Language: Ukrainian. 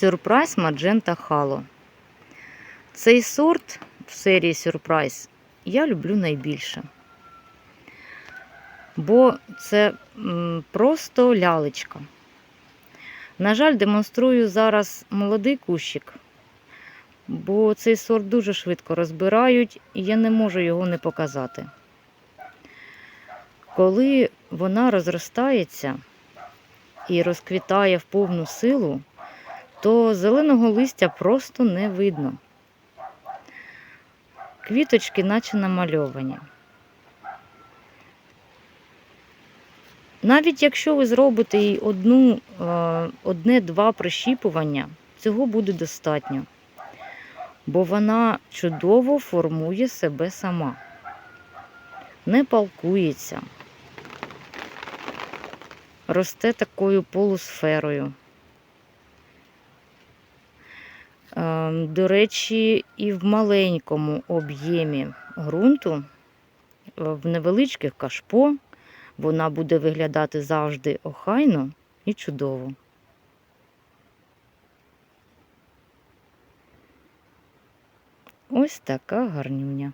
Surprise Magenta Halo. Цей сорт в серії Surprise я люблю найбільше. Бо це просто лялечка. На жаль, демонструю зараз молодий кущик, бо цей сорт дуже швидко розбирають, і я не можу його не показати. Коли вона розростається і розквітає в повну силу, то зеленого листя просто не видно. Квіточки наче намальовані. Навіть якщо ви зробите їй е, одне-два прищіпування, цього буде достатньо, бо вона чудово формує себе сама, не палкується, росте такою полусферою. До речі, і в маленькому об'ємі ґрунту, е, в невеличких кашпо, вона буде виглядати завжди охайно і чудово. Ось така гарнюня.